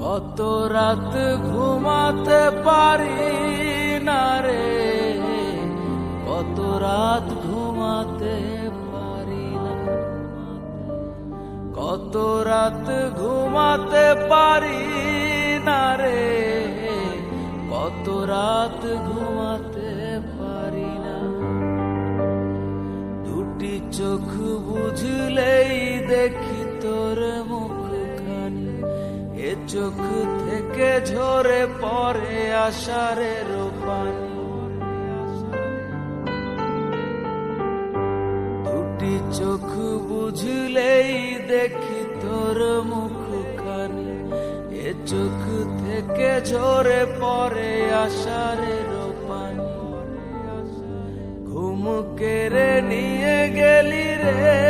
কত রাত ঘুমাতে পারি না রে। কত রাত ঘুমাতে পারি না। কত রাত ঘুমাতে পারি না রে। কত রাত ঘুমাতে পারি না। দুটি চোখ বুঝলেই দেখি তোর মুখখানি এ চোখ থেকে ঝরে পড়ে আষাঢ়ের পানি দুটি চোখ বুঝলেই দেখি তোর মুখখানি। এ চোখ থেকে ঝরে পড়ে আষাঢ়ের পানি ঘুম কেড়ে নিয়ে গেলি রে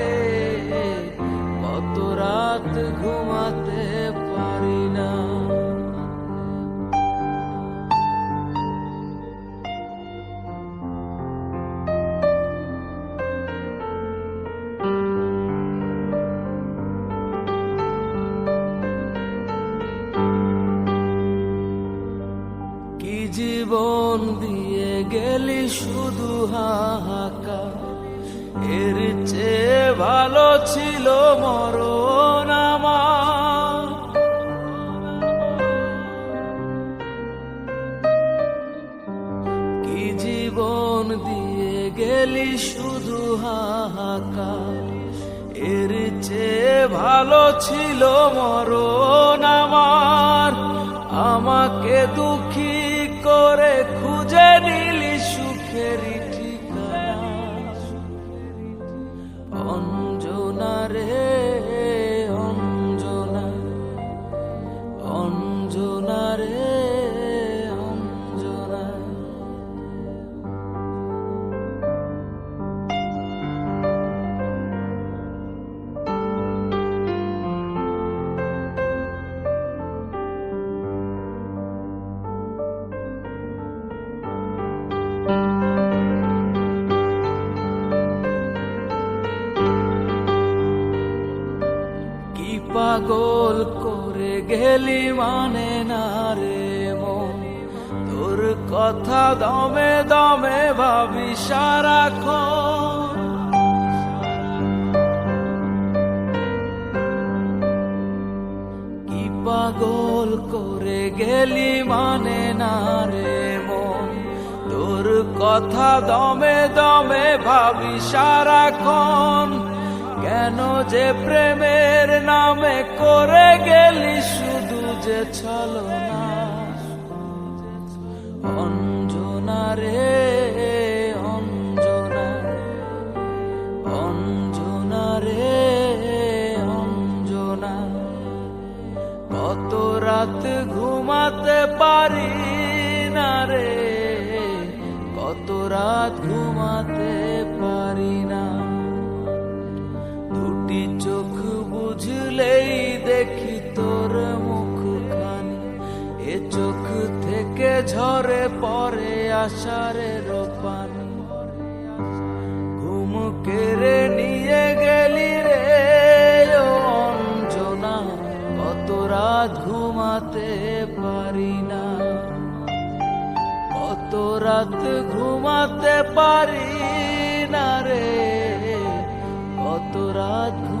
জীবন দিয়ে গেলি শুধু হাহাকা এর চেয়ে ভালো ছিল মরণ আমার। কি জীবন দিয়ে গেলি শুধু হাহাকা এর চেয়ে ভালো ছিল মরণ আমাকে দুঃখী করে খুঁজে নিলি সুখের পাগল করে গেলি মানে না রে মন? তোর কথা দমে দমে ভাবি সারাক্ষণ। কি পাগল করে গেলি মানে না রে মন? তোর কথা দমে দমে ভাবি সারাক্ষণ। কেন যে প্রেমের নামে করে গেলি শুধু যে ছলো না অঞ্জনা রে, অঞ্জনা। অঞ্জনা রে, অঞ্জনা। কত রাত ঘুমাতে পারি না রে। কত রাত ঘুমাতে পারি না। দুটি চোখ বুঝলেই দেখি তোর মুখ মুখখানি। এ চোখ থেকে ঝরে পড়ে আষাঢ়ের পানি। ঘুম কেড়ে নিয়ে গেলি রে অঞ্জনা। কত রাত ঘুমাতে পারি না। কত রাত ঘুমাতে পারি না রে। কত রাত